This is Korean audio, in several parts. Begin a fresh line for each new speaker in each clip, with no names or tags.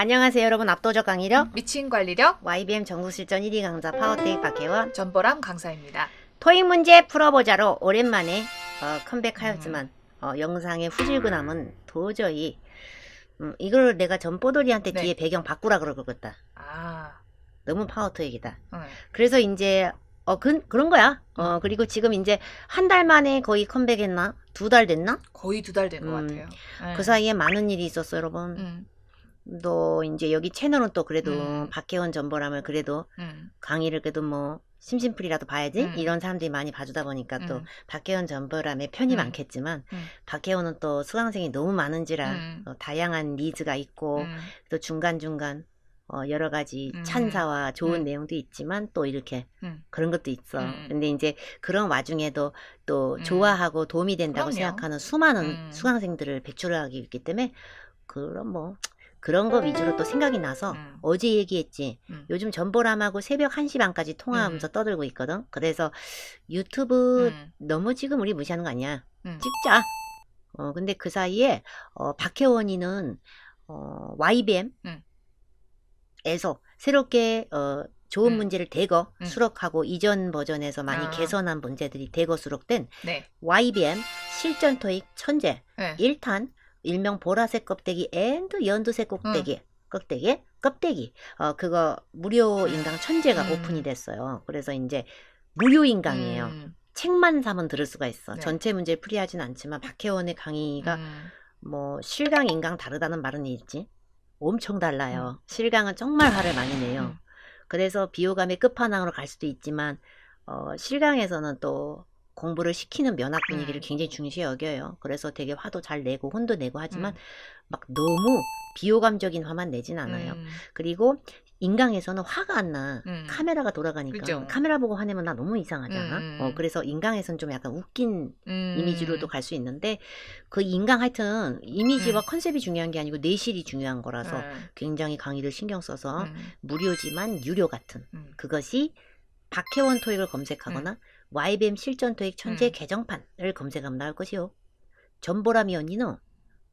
안녕하세요 여러분. 압도적 강의력
미친 관리력
YBM 전국실전 1위 강사 파워테이 박혜원
전보람 강사입니다.
토익 문제 풀어보자로 오랜만에 어, 컴백하였지만 어, 영상의 후질근함은 도저히 음, 이걸 내가 전보돌이한테
네.
뒤에 배경 바꾸라 그러겠다.
아,
너무 파워토익이다.
응.
그래서 이제 어 그, 그런 거야. 어 그리고 지금 이제 한 달 만에 거의 컴백했나? 두 달 됐나?
거의 두 달 된 것
음,
같아요. 네.
그 사이에 많은 일이 있었어 여러분.
음,
또 이제 여기 채널은 또 그래도
음.
박혜원 전보람을 그래도
음,
강의를 그래도 뭐 심심풀이라도 봐야지
음.
이런 사람들이 많이 봐주다 보니까 또
음.
박혜원 전보람의 편이
음.
많겠지만
음.
박혜원은 또 수강생이 너무 많은지라
음.
어, 다양한 니즈가 있고
음,
또 중간중간 어, 여러 가지
음.
찬사와 좋은
음.
내용도 있지만 또 이렇게
음.
그런 것도 있어.
음.
근데 이제 그런 와중에도 또
음.
좋아하고 도움이 된다고
그럼요.
생각하는 수많은
음.
수강생들을 배출하기 있기 때문에 그런 뭐 그런 거 위주로 또 생각이 나서
음.
어제 얘기했지.
음.
요즘 전보람하고 새벽 1시 반까지 통화하면서
음.
떠들고 있거든. 그래서 유튜브
음.
너무 지금 우리 무시하는 거 아니야.
음.
찍자. 어, 근데 그 사이에, 어, 박혜원이는, 어, YBM,
음.
에서 새롭게, 어, 좋은
음.
문제를 대거
음.
수록하고 이전 버전에서 많이
아.
개선한 문제들이 대거 수록된
네.
YBM 실전 토익 천재
네.
1탄 일명 보라색 껍데기 앤드 연두색 껍데기 껍데기 껍데기 어 그거 무료 인강 천재가
음.
오픈이 됐어요. 그래서 이제 무료 인강이에요.
음,
책만 사면 들을 수가 있어.
네.
전체 문제를 풀이하진 않지만 박혜원의 강의가
음,
뭐 실강 인강 다르다는 말은 있지. 엄청 달라요. 실강은 정말 화를 많이 내요.
음.
그래서 비호감의 끝판왕으로 갈 수도 있지만 어, 실강에서는 또 공부를 시키는 면학 분위기를
음.
굉장히 중시 여겨요. 그래서 되게 화도 잘 내고 혼도 내고 하지만
음.
막 너무 비호감적인 화만 내진 않아요.
음,
그리고 인강에서는 화가 안 나.
음.
카메라가 돌아가니까
그죠.
카메라 보고 화내면 나 너무 이상하잖아.
음, 음,
어,
음.
그래서 인강에서는 좀 약간 웃긴
음.
이미지로도 갈 수 있는데 그 인강 하여튼 이미지와
음.
컨셉이 중요한 게 아니고 내실이 중요한 거라서
음,
굉장히 강의를 신경 써서
음,
무료지만 유료 같은
음.
그것이 박혜원 토익을 검색하거나 YBM 실전 토익 천재
음.
개정판을 검색하면 나올 것이요. 전보람이 언니는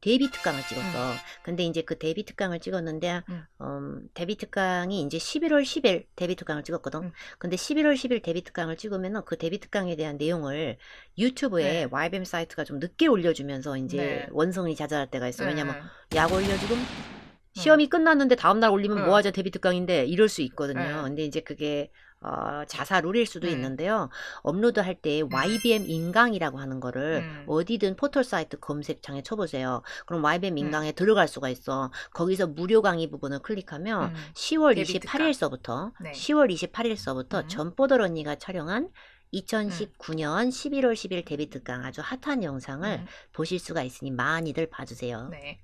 데뷔 특강을 찍었어. 근데 이제 그 데뷔 특강을 찍었는데,
음.
음, 데뷔 특강이 이제 11월 10일 데뷔 특강을 찍었거든.
음.
근데 11월 10일 데뷔 특강을 찍으면은 그 데뷔 특강에 대한 내용을 유튜브에
네.
YBM 사이트가 좀 늦게 올려주면서 이제
네.
원성이 자잘할 때가 있어. 왜냐면
음,
약 올려주고 시험이 끝났는데 다음날 올리면
응.
뭐하자 데뷔 특강인데 이럴 수 있거든요.
응.
근데 이제 그게 어, 자사 룰일 수도
응.
있는데요. 업로드 할 때 YBM 인강이라고 하는 거를
음.
어디든 포털 사이트 검색창에 쳐보세요. 그럼 YBM
응.
인강에 들어갈 수가 있어. 거기서 무료 강의 부분을 클릭하면
음.
10월
데뷔
28일서부터
네.
10월 28일서부터
음.
전보들 언니가 촬영한 2019년 11월 10일 데뷔 특강 아주 핫한 영상을
음.
보실 수가 있으니 많이들 봐주세요.
네.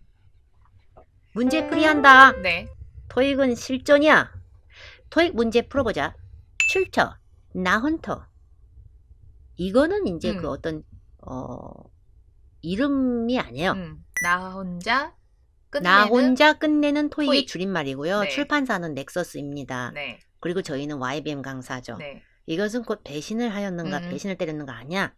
문제 풀이한다.
네.
토익은 실전이야. 토익 문제 풀어보자. 출처, 나 혼터. 이거는 이제
음.
그 어떤 어 이름이 아니에요.
음. 나 혼자 끝내는
나 혼자 끝내는 토익의
토익.
줄임말이고요.
네.
출판사는 넥서스입니다.
네.
그리고 저희는 YBM 강사죠.
네.
이것은 곧 배신을 하였는가,
음.
배신을 때렸는가 아니야.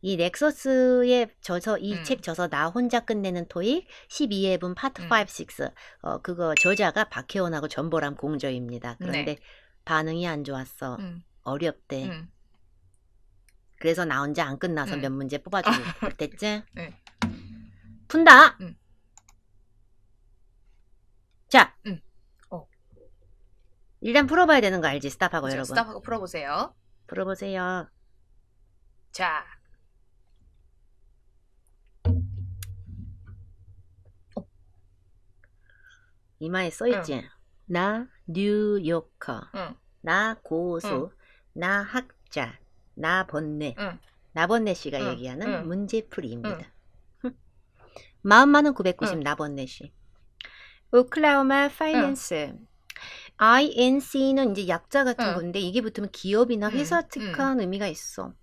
이 넥서스에 져서 이
음.
책 져서 나 혼자 끝내는 토익 12회분 파트
음.
5, 6. 어 그거 저자가 박혜원하고 전보람 공저입니다. 그런데 반응이 안 좋았어.
음.
어렵대.
음.
그래서 나 혼자 안 끝나서
음.
몇 문제 뽑아주고 그랬지?
네.
푼다.
음.
자,
음. 어.
일단 풀어봐야 되는 거 알지? 스탑하고
자,
여러분.
스탑하고 풀어보세요.
풀어보세요.
자.
이마에 써있지? 나 뉴요커,
응.
나 고수, 나 학자, 나 번뇌.
응.
나번뇌 씨가
응,
얘기하는
응.
문제풀이입니다. 마음 많은 990
응.
나번뇌 씨. 오클라호마 파이낸스. INC는 이제 약자 같은
응.
건데 이게 붙으면 기업이나
응,
회사 특한 의미가 있어.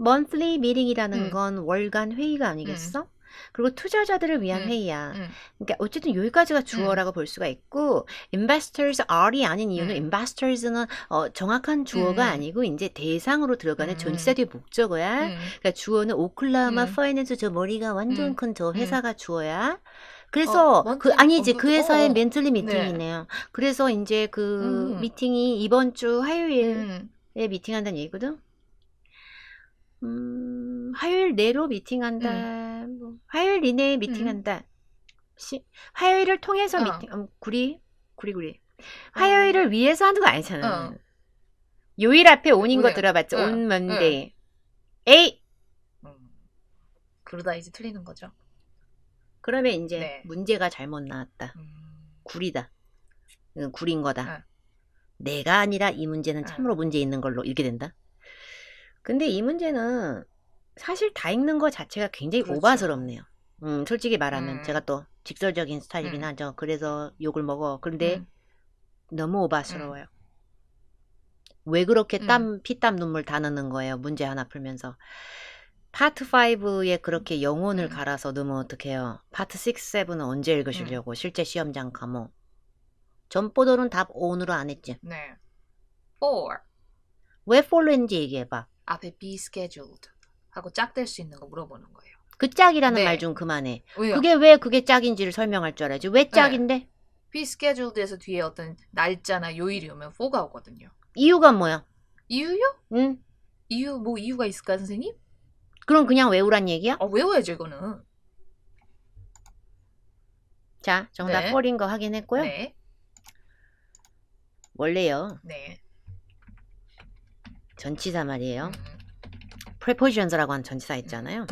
monthly meeting이라는
응.
건 월간 회의가 아니겠어? 그리고 투자자들을 위한
응.
회의야.
응.
그러니까 어쨌든 여기까지가 주어라고 볼 수가 있고 investors are이 아닌 이유는
음.
investors는 어, 정확한 주어가
음.
아니고 이제 대상으로 들어가는
음.
전치사 뒤에 목적어야.
음.
그러니까 주어는 오클라호마
음.
파이낸스 저 머리가 완전
음.
큰저
음.
회사가 주어야. 그래서
어,
그 아니지
어,
그
그-
회사의
어, 어.
멘틀리
네.
미팅이네요. 그래서 이제 그
음.
미팅이 이번 주 화요일에
음.
미팅한다는 얘기거든. 음, 화요일 내로 미팅한다. 뭐, 화요일 이내에 미팅한다. 시, 화요일을 통해서
어.
미팅. 음, 구리 구리 구리. 화요일을 위해서 하는 거 아니잖아.
어.
요일 앞에 온인 거. 들어봤죠.
어,
온 먼데이. 에이.
음. 그러다 이제 틀리는 거죠.
그러면 이제
네.
문제가 잘못 나왔다.
음.
구리다. 구린 거다.
응.
내가 아니라 이 문제는
응.
참으로 문제 있는 걸로 이렇게 된다. 근데 이 문제는 사실 다 읽는 것 자체가 굉장히
그렇죠.
오바스럽네요. 음, 솔직히 말하면
음.
제가 또 직설적인 스타일이긴
음.
하죠. 그래서 욕을 먹어. 그런데
음.
너무 오바스러워요. 왜 그렇게
음.
땀, 피땀 눈물 다 넣는 거예요. 문제 하나 풀면서. 파트 5에 그렇게 영혼을
음.
갈아서 넣으면 어떡해요. 파트 6, 7은 언제 읽으시려고.
음.
실제 시험장 과목. 전보도는 답 5으로 안 했지.
네. For
왜 폴로인지 얘기해봐.
앞에 be scheduled 하고 짝 될 수 있는 거 물어보는 거예요.
그 짝이라는
네.
말 좀 그만해.
왜요?
그게 왜 그게 짝인지를 설명할 줄 알아야지.
네.
왜 짝인데?
be scheduled에서 뒤에 어떤 날짜나 요일이 오면 for가 오거든요.
이유가 뭐야?
이유요?
응?
이유 뭐 이유가 있을까 선생님?
그럼 그냥 외우란 얘기야?
아 외워야죠 이거는.
자, 정답
네.
폴인 거 확인했고요.
네.
원래요.
네.
전치사 말이에요.
음,
prepositions라고 하는 전치사 있잖아요.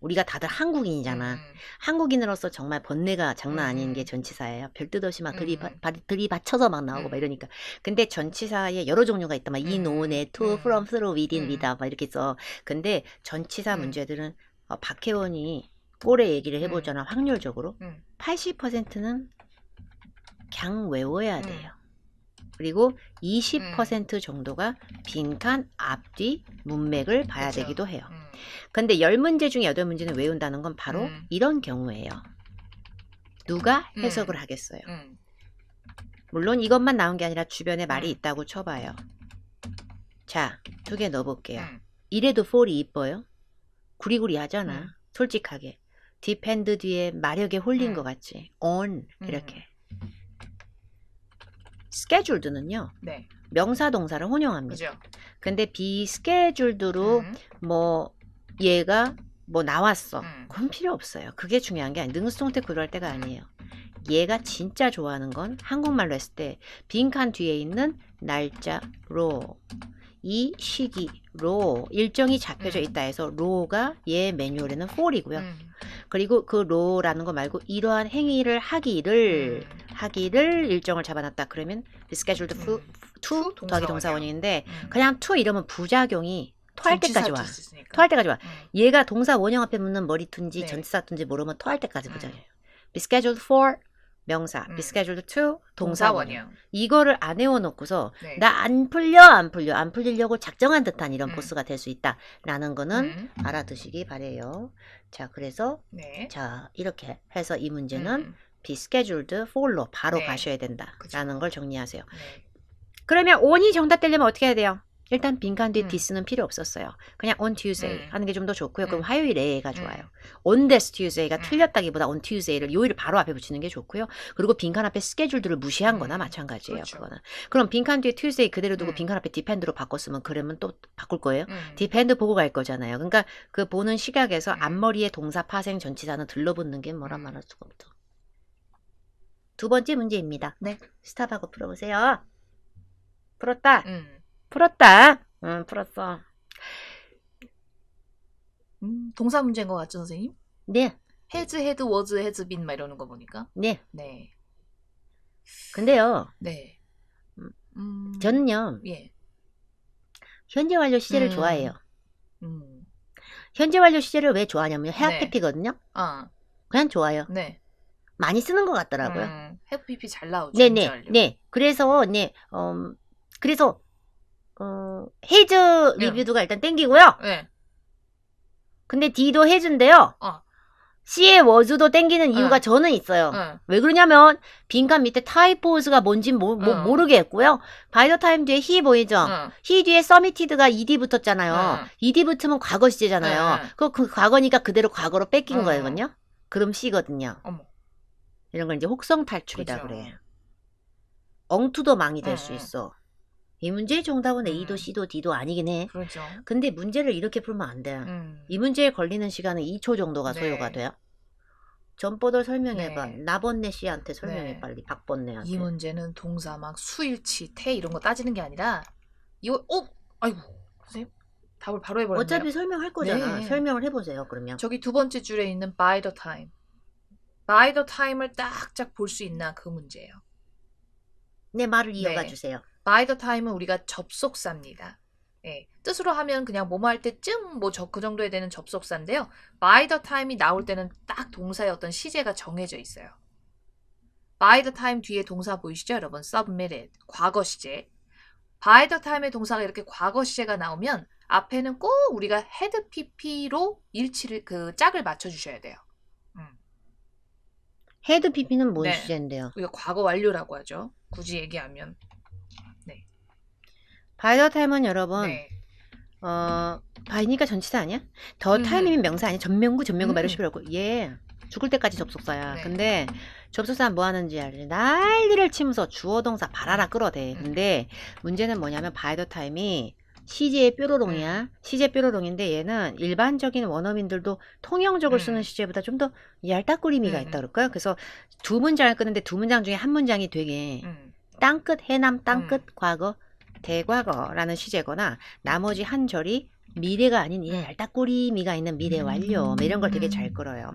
우리가 다들 한국인이잖아.
음,
한국인으로서 정말 번뇌가 장난 아닌
음.
게 전치사예요. 별뜻 없이 막 들이바,
음.
바- 들이 받쳐서 막 나오고 막
음.
이러니까. 근데 전치사에 여러 종류가 있다. 막 in,
음.
on에, to,
음.
from, through, within,
음.
without 막 이렇게 써. 근데 전치사
음.
문제들은 어, 박혜원이 꼴에 얘기를
음.
해보잖아. 확률적으로.
음.
80%는 그냥 외워야
음.
돼요. 그리고 20% 정도가 빈칸 앞뒤 문맥을 봐야
그쵸.
되기도 해요.
음.
근데 10문제 중에 8문제는 외운다는 건 바로
음.
이런 경우예요. 누가
음.
해석을 하겠어요?
음.
물론 이것만 나온 게 아니라 주변에 말이
음.
있다고 쳐봐요. 자, 두 개 넣어볼게요.
음.
이래도 폴이 이뻐요? 구리구리 하잖아.
음.
솔직하게. 디펜드 뒤에 마력에 홀린
음.
것 같지. on
음.
이렇게. Scheduled는요.
네.
명사 동사를 혼용합니다.
그죠.
근데 be scheduled로
음.
뭐 얘가 뭐 나왔어.
음.
그건 필요 없어요. 그게 중요한 게 아니 능수동태 그럴 때가 아니에요. 얘가 진짜 좋아하는 건 한국말로 했을 때 빈칸 뒤에 있는 날짜로 이 시기로 일정이 잡혀져
음.
있다 해서 로가 얘 매뉴얼에는 4이고요.
음.
그리고 그 로라는 거 말고 이러한 행위를 하기를
음.
하기를 일정을 잡아놨다 그러면 scheduled to,
음.
to 더하기
동사원이요.
동사원인데
음.
그냥 to 이러면 부작용이 토할 때까지 와. 토할 때까지 와.
음.
얘가 동사 원형 앞에 붙는 머리툰지
네.
전치사툰지 모르면 토할 때까지
음.
부작용이에요. be scheduled for 명사,
음.
be scheduled to 동사 원형.
동사원이요.
이거를 안 외워놓고서
네.
나안 풀려 안 풀려 안 풀리려고 작정한 듯한 이런
음.
포스가 될 수 있다라는 거는
음.
알아두시기 바래요. 자 그래서
네.
자 이렇게 해서 이 문제는
음.
Scheduled for로 바로
네.
가셔야 된다라는
그쵸.
걸 정리하세요.
네.
그러면 on이 정답 되려면 어떻게 해야 돼요? 일단 빈칸 뒤에
음.
this는 필요 없었어요. 그냥 on Tuesday
음.
하는 게 좀 더 좋고요. 그럼
음.
화요일에가 좋아요.
음.
on this Tuesday가
음.
틀렸다기보다 on Tuesday를 요일을 바로 앞에 붙이는 게 좋고요. 그리고 빈칸 앞에 스케줄들을 무시한 거나
음.
마찬가지예요.
그렇죠.
그거는. 그럼 빈칸 뒤에 Tuesday 그대로 두고
음.
빈칸 앞에 depend로 바꿨으면 그러면 또 바꿀 거예요.
음.
depend 보고 갈 거잖아요. 그러니까 그 보는 시각에서
음.
앞머리에 동사 파생 전치사는 들러붙는 게 뭐라
음.
말할 수가 없죠. 두 번째 문제입니다.
네.
스탑하고 풀어보세요. 풀었다.
음.
풀었다. 응, 풀었어.
음, 동사 문제인 것 같죠, 선생님?
네,
has, had, was, has been 막 이러는 거 보니까.
네.
네.
근데요,
네.
음,
음.
저는요,
예.
현재 완료 시제를
음.
좋아해요.
음.
현재 완료 시제를 왜 좋아하냐면, 해학
네. 아,
그냥 좋아요.
네.
많이 쓰는 것 같더라고요.
음, PP 잘 나오죠.
네네. 네. 그래서, 네, 음, 그래서, 어, 헤이즈
네.
리뷰드가 일단 땡기고요.
네.
근데 D도 해준대요.
어.
C의 워즈도 땡기는 이유가
응.
저는 있어요.
응.
왜 그러냐면 빈칸 밑에 타이포즈가 뭔지 모, 모,
응.
모르겠고요. 바이더 타임 뒤에 he 보이죠?
응.
he 뒤에 서미티드가 ed 붙었잖아요.
응.
ed 붙으면 과거 시제잖아요.
응.
그, 그 과거니까 그대로 과거로 뺏긴
응.
거거든요. 그럼 C거든요.
어머.
이런 걸 이제 혹성 탈출이다
그죠.
그래 엉투도 망이 될
응,
수
응.
있어. 이 문제의 정답은
음.
A도 C도 D도 아니긴 해.
그렇죠.
근데 문제를 이렇게 풀면 안 돼.
음.
이 문제에 걸리는 시간은 2초 정도가
네.
소요가 돼요. 전보들 설명해봐.
네.
나번네 씨한테 설명해
네.
빨리. 박번네한테.
이 문제는 동사 막 수일치, 태 이런 거 따지는 게 아니라 이거 어 아이고 선생님 답을 바로 해버렸네요.
어차피 설명할 거잖아.
네.
설명을 해보세요. 그러면.
저기 두 번째 줄에 있는 by the time, by the time을 딱딱 볼 수 있나 그 문제예요.
내 말을 이어가
네.
주세요.
by the time은 우리가 접속사입니다. 예, 뜻으로 하면 그냥 뭐뭐 할 때쯤 뭐 저 그 정도에 되는 접속사인데요. by the time이 나올 때는 딱 동사의 어떤 시제가 정해져 있어요. by the time 뒤에 동사 보이시죠, 여러분? submitted 과거 시제. by the time의 동사가 이렇게 과거 시제가 나오면 앞에는 꼭 우리가 had pp로 일치를 그 짝을 맞춰 주셔야 돼요. 음.
헤드 PP는 뭔
네.
시제인데요?
우리가 과거 완료라고 하죠. 굳이 얘기하면.
바이 더 타임은 여러분
네.
어 바이니까 전치사 아니야? 더
음.
타임이면 명사 아니야? 전명구 전명구
음.
없고 얘 죽을 때까지 접속사야.
네.
근데 접속사는 뭐 하는지 알지? 난리를 치면서 주어 동사 발하라 끌어대.
음.
근데 문제는 뭐냐면 바이 더 타임이 시제의 뾰로롱이야.
음.
시제 뾰로롱인데 얘는 일반적인 원어민들도 통형적으로 쓰는
음.
시제보다 좀 더 얄딱구리미가
음.
있다 그럴까요? 그래서 두 문장을 끄는데 두 문장 중에 한 문장이 되게
음.
땅끝 해남 땅끝 과거 대과거라는 시제거나 나머지 한 절이 미래가 아닌 이
음.
얄딱꼬리미가 있는 미래 완료 뭐 이런 걸 되게 잘
음.
끌어요.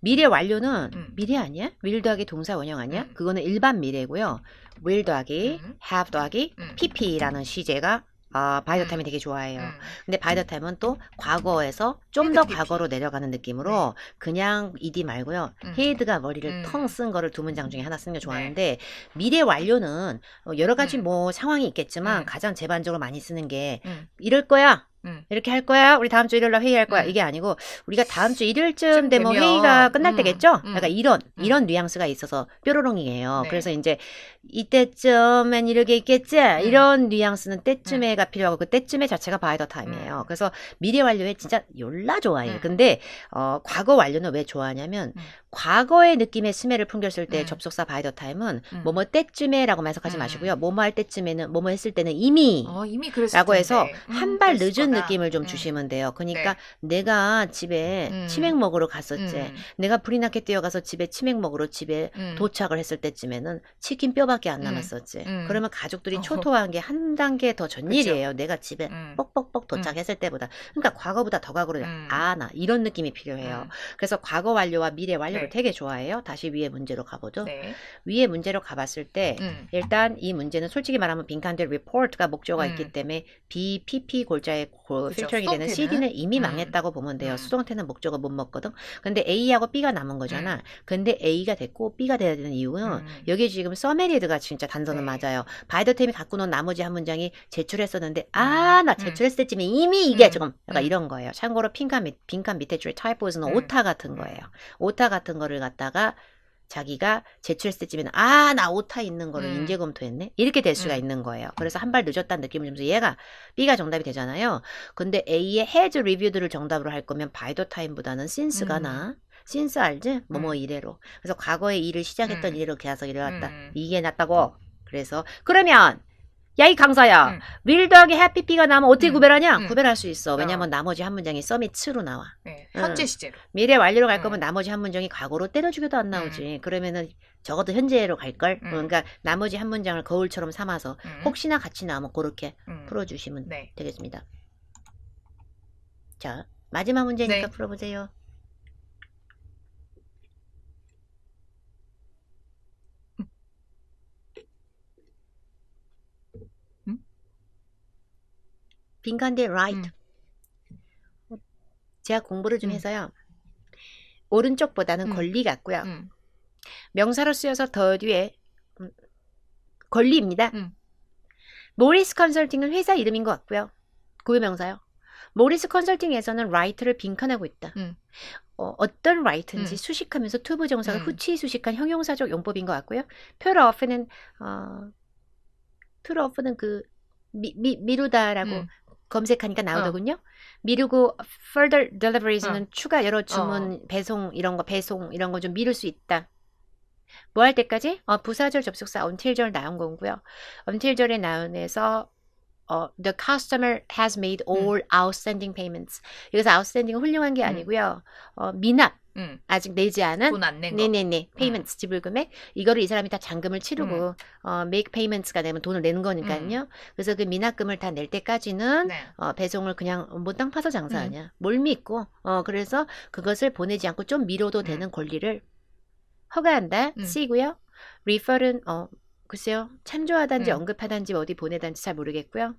미래 완료는
음.
미래 아니야? will 더하기 동사 원형 아니야?
음.
그거는 일반 미래고요. will 더하기
음.
have 더하기
음.
pp라는 시제가 어, 바이더
음.
타임이 되게 좋아해요.
음.
근데 바이더 타임은 또 과거에서 좀더
헤드 PP.
과거로 내려가는 느낌으로 그냥 ed 말고요.
네. 음.
헤드가 머리를
음.
텅쓴 거를 두 문장 중에 하나 쓰는 게 좋아하는데 미래 완료는 어, 여러 가지
음.
뭐 상황이 있겠지만
음.
가장 제반적으로 많이 쓰는 게
음.
이럴 거야.
음.
이렇게 할 거야. 우리 다음 주 일요일 날 회의할 거야.
음.
이게 아니고 우리가 다음 주 일요일쯤
쯤
되면 회의가 끝날
음,
때겠죠?
음.
약간 이런
음.
이런 뉘앙스가 있어서 뾰로롱이에요.
네.
그래서 이제 이때쯤엔 이렇게 있겠지. 이런 뉘앙스는 때쯤에가 필요하고 그 때쯤에 자체가 바이 더 타임이에요.
음.
그래서 미래 완료에 진짜 열나 좋아해.
음.
근데 어, 과거 완료는 왜 좋아하냐면
음.
과거의 느낌의 스멜을 풍겼을 때
음.
접속사 바이 더 타임은
음.
뭐뭐 때쯤에라고 해석하지
음.
마시고요. 뭐뭐 할 때쯤에는 뭐뭐 했을 때는 이미
어, 이미
라고 해서
텐데. 음,
한발
그랬을
늦은. 느낌을 좀
음.
주시면 돼요. 그러니까
네.
내가 집에
음.
치맥 먹으러 갔었지.
음.
내가 브리나케 뛰어가서 집에 치맥 먹으러 집에
음.
도착을 했을 때쯤에는 치킨 뼈밖에 안
음.
남았었지.
음.
그러면 가족들이. 초토화한 게 한 단계 더전
그쵸.
일이에요. 내가 집에
음.
뻑뻑뻑 도착했을 때보다. 그러니까 과거보다 더 과거로
음.
아, 나 이런 느낌이 필요해요.
음.
그래서 과거 완료와 미래 완료를
네.
되게 좋아해요. 다시 위에 문제로 가보죠.
네.
위에 문제로 가봤을 때
음.
일단 이 문제는 솔직히 말하면 빈칸들 report가 목조가
음.
있기 때문에 BPP 골자에 고-
그죠.
필터링이
되는?
CD는 이미
음.
망했다고 보면 돼요.
음.
수동태는 목조가 못 먹거든. 근데 A하고 B가 남은 거잖아. 근데 A가 됐고 B가 돼야 되는 이유는
음.
여기 지금 서메리드가 진짜 단서는
네.
맞아요. 바이더템이 갖고 논 나머지 한 문장이 제출했었는데 아나
음.
제출했을 때쯤에 이미 이게
음.
지금 약간
음.
이런 거예요. 참고로 빈칸 밑 빈칸 밑에 줄에 타이포에서는
음.
오타 같은 거예요. 오타 같은 거를 갖다가 자기가 제출했을 때쯤에는 아 나 오타 있는 거를
음.
인재 검토했네 이렇게 될 수가
음.
있는 거예요. 그래서 한 발 늦었다는 느낌을 주면서 얘가 B가 정답이 되잖아요. 근데 A의 has reviewed를 정답으로 할 거면 the time보다는 since가
음.
나. since 알지? 뭐뭐
음.
이래로. 그래서 과거에 일을 시작했던
음.
이래로 계속 일어났다.
음.
이게 낫다고. 그래서 그러면 야 이 강사야.
음.
happy B가 나면 어떻게
음.
구별하냐?
음.
구별할 수 있어. 왜냐면
어.
나머지 한 문장이 summits로 나와.
네.
음.
현재 시제로.
미래 완료로 갈
음.
거면 나머지 한 문장이 과거로 때려주기도 안 나오지. 그러면은 적어도 현재로 갈 걸.
음.
그러니까 나머지 한 문장을 거울처럼 삼아서
음.
혹시나 같이 나오면 그렇게
음.
풀어주시면
네.
되겠습니다. 자 마지막 문제니까
네.
풀어보세요. 빈칸대 right. 제가 공부를 좀
음.
해서요. 오른쪽보다는
음.
권리 같고요.
음.
명사로 쓰여서 더 뒤에 음, 권리입니다.
음.
모리스 컨설팅은 회사 이름인 것 같고요. 고유명사요. 모리스 컨설팅에서는 라이트를 빈칸하고 있다.
음.
어, 어떤 라이트인지
음.
수식하면서 투부 정사가
음.
후치 수식한 형용사적 용법인 것 같고요. of는 어, of는 그 미, 미, 미루다라고
음.
검색하니까 나오더군요. 미루고 further deliveries는
어.
추가 여러 주문 배송 이런 거 배송 이런 거 좀 미룰 수 있다. 뭐 할 때까지? 어, 부사절 접속사 until절 나온 거고요. until절에 나온에서 어, the customer has made all outstanding payments. 여기서 outstanding은 훌륭한 게
음.
아니고요. 어, 미납
음.
아직 내지 않은
돈 안 낸 거.
네네네 payments 지불 금액 이거를 이 사람이 다 잔금을 치르고
음.
어, make payments가 되면 돈을 내는 거니까요. 그래서 그 미납금을 다 낼 때까지는
네.
어, 배송을 그냥 뭐땅 파서 장사하냐. 뭘 믿고, 어, 그래서 그것을 보내지 않고 좀 미뤄도
음.
되는 권리를 허가한다.
음.
쓰이고요. refer은, 어, 글쎄요. 참조하단지
음.
언급하단지 어디 보내단지 잘 모르겠고요.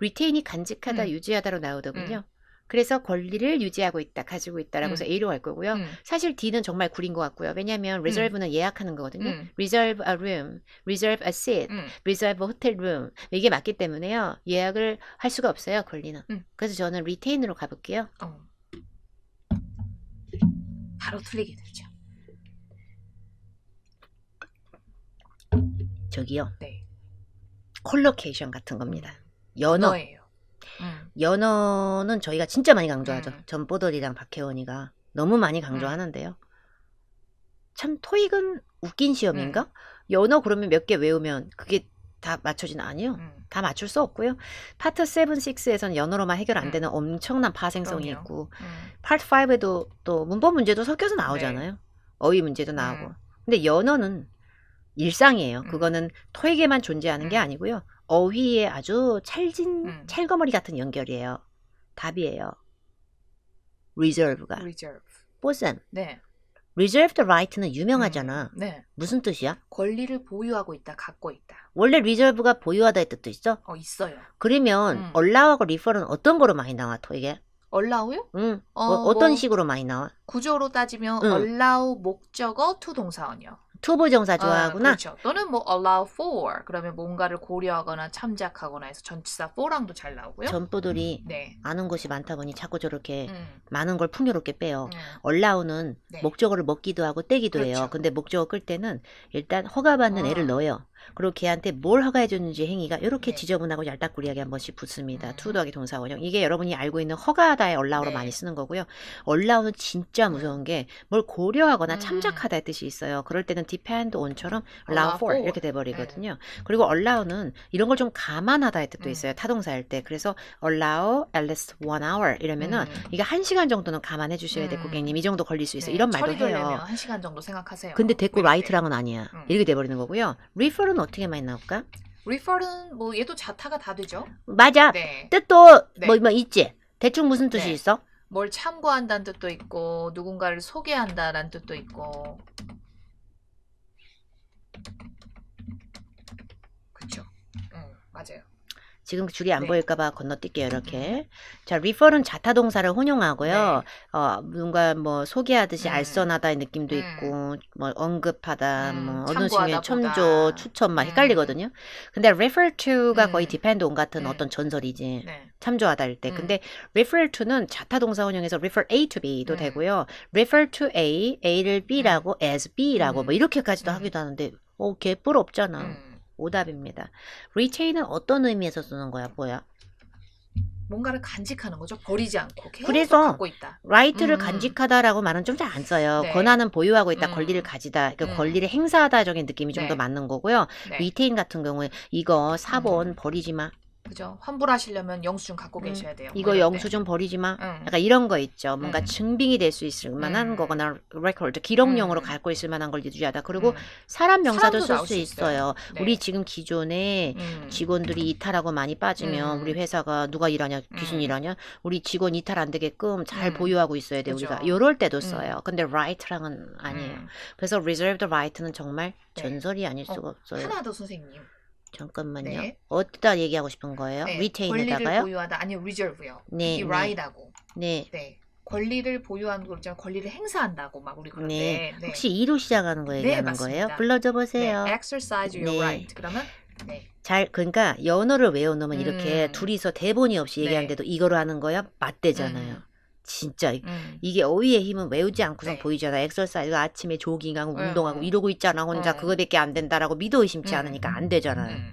retain이 간직하다,
음.
유지하다로 나오더군요. 그래서 권리를 유지하고 있다, 가지고 있다라고 해서
음.
A로 갈 거고요.
음.
사실 D는 정말 구린 것 같고요. 왜냐하면 reserve는 예약하는 거거든요.
음.
reserve a room, reserve a seat,
음.
reserve hotel room 이게 맞기 때문에요 예약을 할 수가 없어요 권리는
음.
그래서 저는 retain으로 가볼게요
어. 바로 틀리게 되죠.
저기요
네.
콜로케이션 같은 겁니다 연어
언어예요. 음.
연어는 저희가 진짜 많이 강조하죠
음.
전보돌이랑 박혜원이가 너무 많이 강조하는데요 참 토익은 웃긴 시험인가
음.
연어 그러면 몇 개 외우면 그게 다 맞춰지는 아니요
음.
다 맞출 수 없고요 파트 7, 6에서는 연어로만 해결 안
음.
되는 엄청난 파생성이
그럼요.
있고
음.
파트 5에도 또 문법 문제도 섞여서 나오잖아요. 어휘 문제도 나오고.
음.
근데 연어는 일상이에요.
음.
그거는 토익에만 존재하는 게
음.
아니고요. 어휘의 아주 찰진
음.
찰거머리 같은 연결이에요. 답이에요. reserve가.
reserve.
뽀쌤,
네.
reserved right는 유명하잖아.
음. 네.
무슨 뜻이야?
권리를 보유하고 있다, 갖고 있다.
원래 reserve가 보유하다의 뜻도 있어?
어, 있어요.
그러면
음.
allow하고 refer은 어떤 거로 많이 나와, 토익에?
allow요?
응.
어,
어, 떤
뭐-
식으로 많이 나와?
구조로 따지면
응.
allow 목적어 to 동사원이요.
투부 정사
아,
좋아하구나.
그렇죠. 또는 뭐 allow for 그러면 뭔가를 고려하거나 참작하거나 해서 전치사 for랑도 잘 나오고요.
전부들이
네.
아는 것이 많다 보니 자꾸 저렇게
음.
많은 걸 풍요롭게 빼요.
음.
얼라우는
네.
목적어를 먹기도 하고 떼기도 해요.
그렇죠.
근데 목적어 끌 때는 일단 허가받는
어.
애를 넣어요. 그리고 걔한테 뭘 허가해줬는지 행위가 이렇게
네.
지저분하고 얄딱구리하게 한 번씩 붙습니다.
음.
투 더하기 동사 원형. 이게 여러분이 알고 있는 허가하다의 얼라우로
네.
많이 쓰는 거고요. 얼라우는 진짜 무서운 게 뭘 고려하거나
음.
참작하다의 뜻이 있어요. 그럴 때는 depend on처럼 allow
allow
for. 이렇게 돼버리거든요. 그리고 allow는 이런 걸 좀 감안하다의 뜻도
음.
있어요. 타동사 할 때. 그래서 allow at least one hour 이러면은
음.
이게 한 시간 정도는 감안해 주셔야 돼
음.
고객님 이 정도 걸릴 수 있어
네,
이런 말도 해요.
한 시간 정도 생각하세요.
근데 대꾸
네, 네.
라이트랑은 아니야.
음.
이렇게 돼버리는 거고요. refer는 어떻게 많이 나올까?
refer는 뭐 얘도 자타가 다 되죠.
맞아.
네.
뜻도
네.
뭐, 뭐 있지. 대충 무슨 뜻이
네.
있어?
뭘 참고한다는 뜻도 있고 누군가를 소개한다라는 뜻도 있고 그쵸 응 맞아요
지금 줄이 안
네.
보일까봐 건너뛸게요 이렇게. 자, refer은 자타 동사를 혼용하고요. 어, 뭔가 뭐 소개하듯이
음.
알선하다의 느낌도
음.
있고, 뭐 언급하다,
음,
뭐 어느 중에. 첨조, 추천 막
음.
헷갈리거든요. 근데 refer to가 거의
음.
depend on 같은
음.
어떤 전설이지.
네
참조하다 할 때.
음.
근데 refer to는 자타 동사 혼용해서 refer A to B도
음.
되고요. refer to A, A를 B라고 as B라고
음.
뭐 이렇게까지도
음.
하기도 하는데 어, 개뿔 없잖아.
음.
오답입니다. retain은 어떤 의미에서 쓰는 거야? 뭐야?
뭔가를 간직하는 거죠 버리지 않고 계속
그래서
갖고 있다
right를
음.
간직하다라고 말은 좀 잘 안 써요.
네.
권한은 보유하고 있다,
음.
권리를 가지다, 그
음.
권리를 행사하다적인 느낌이 좀
네.
더 맞는 거고요.
네
retain 같은 경우에 이거 사본
음.
버리지 마.
그죠 환불하시려면 영수증 갖고
음.
계셔야 돼요 뭐
이거
이럴
영수
때.
좀 버리지 마.
응.
약간 이런 거 있죠. 뭔가
음.
증빙이 될 수 있을 만한
음.
거거나 레코드 기록용으로
음.
갖고 있을 만한 걸 유지하다. 그리고
음.
사람 명사도
쓸수수 있어요. 네.
우리 지금 기존에
음.
직원들이 이탈하고 많이 빠지면
음.
우리 회사가 누가 일하냐 귀신
음.
일하냐 우리 직원 이탈 안 되게끔 잘
음.
보유하고 있어야 돼
그죠.
우리가 요럴 때도
음.
써요 근데 right랑은 아니에요
음.
그래서 reserved right는 정말
네.
전설이 아닐
어,
수가 없어요
하나 더 선생님
잠깐만요
네.
어디다 얘기하고 싶은 거예요
네, 권리를 보유하다 아니요 reserve요.
네,
이
네.
right하고
네
네 권리를 보유하는 거 있잖아요. 권리를 행사한다고 막 우리 그런데
네. 혹시 이로 시작하는 거 얘기하는
네, 맞습니다.
거예요? 불러줘
네,
보세요.
exercise your
네.
right 그러면 네
잘 그러니까 연어를 외워놓으면 이렇게
음.
둘이서 대본이 없이
네.
얘기하는데도 이거로 하는 거야 맞대잖아요.
음.
진짜
음.
이게 어휘의 힘은 외우지 않고선
네.
보이잖아. 엑서사이즈 아침에 조깅하고
음,
운동하고
음.
이러고 있잖아. 혼자
음.
그거밖에 안 된다라고 믿어 의심치
음.
않으니까 안 되잖아요.
음.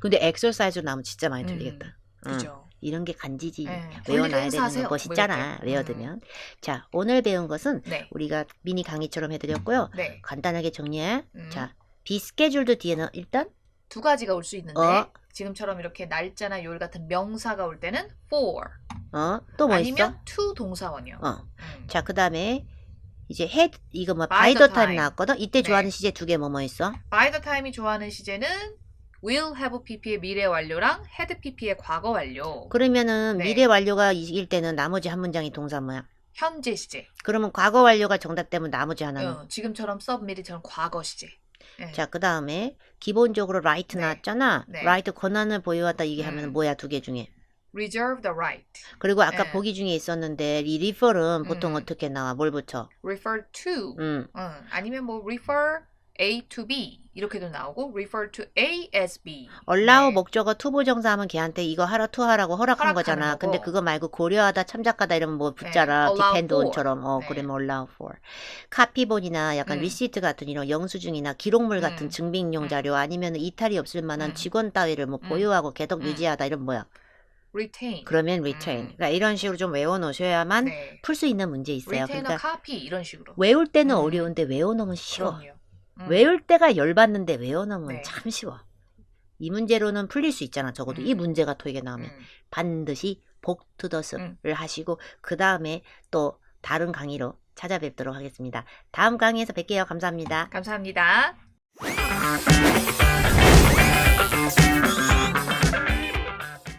근데 엑서사이즈 나오면 진짜 많이
음.
들리겠다. 응.
그죠.
이런 게 간지지.
네.
외워놔야 되는
뭐
멋있잖아.
이렇게.
외워두면. 자, 오늘 배운 것은
네.
우리가 미니 강의처럼 해드렸고요.
네.
간단하게 정리해.
음.
자, 비스케줄드 뒤에는 일단
두 가지가 올 수 있는데
어.
지금처럼 이렇게 날짜나 요일 같은 명사가 올 때는 for
어, 또 뭐 있어?
아니면 to 동사원이요.
어.
음.
자, 그 다음에 이제 헤드 이거 뭐
By the time.
나왔거든. 이때
네.
좋아하는 시제 두 개 뭐 뭐 있어?
by the time이 좋아하는 시제는 will have pp의 미래 완료랑 had pp의 과거 완료.
그러면은
네.
미래 완료가 일 때는 나머지 한 문장이 동사 뭐야?
현재 시제.
그러면 과거 완료가 정답되면 나머지 하나는
어, 지금처럼 submit이처럼 과거 시제. 네.
자, 그 다음에 기본적으로 right
네.
나왔잖아.
네.
right 권한을 보유하다 이게 하면
음.
뭐야 두 개 중에.
reserve the right.
그리고 아까
네.
보기 중에 있었는데 이 refer은 보통
음.
어떻게 나와? 뭘 붙여?
refer to.
음.
음, 아니면 뭐 refer A to B 이렇게도 나오고 refer to A as B.
allow
네.
목적어 투보 정사하면 걔한테 이거 하라 투 하라고 허락한
허락하는
거잖아.
거고.
근데 그거 말고 고려하다 참작하다 이러면 뭐 붙잖아.
네, allow
depend on처럼. 어,
네.
그러면 allow for. 카피본이나 약간
음.
리시트 같은 이런 영수증이나 기록물 같은
음.
증빙용
음.
자료 아니면 이탈이 없을 만한
음.
직원 따위를 뭐
음.
보유하고 계속
음.
유지하다 이런 뭐야?
retain.
그러면 retain.
음.
그러니까 이런 식으로 좀 외워 놓으셔야만
네.
풀 수 있는 문제 있어요.
retain
그러니까
copy 이런 식으로.
외울 때는
음.
어려운데 외워 놓으면 쉬워.
그럼요. 음.
외울 때가 열받는데 외워 놓으면
네.
참 쉬워. 이 문제로는 풀릴 수 있잖아. 적어도 이
음.
문제가 토익에 나오면
음.
반드시 복투더스를 하시고 그 다음에 또 다른 강의로 찾아뵙도록 하겠습니다. 다음 강의에서 뵐게요. 감사합니다.
감사합니다.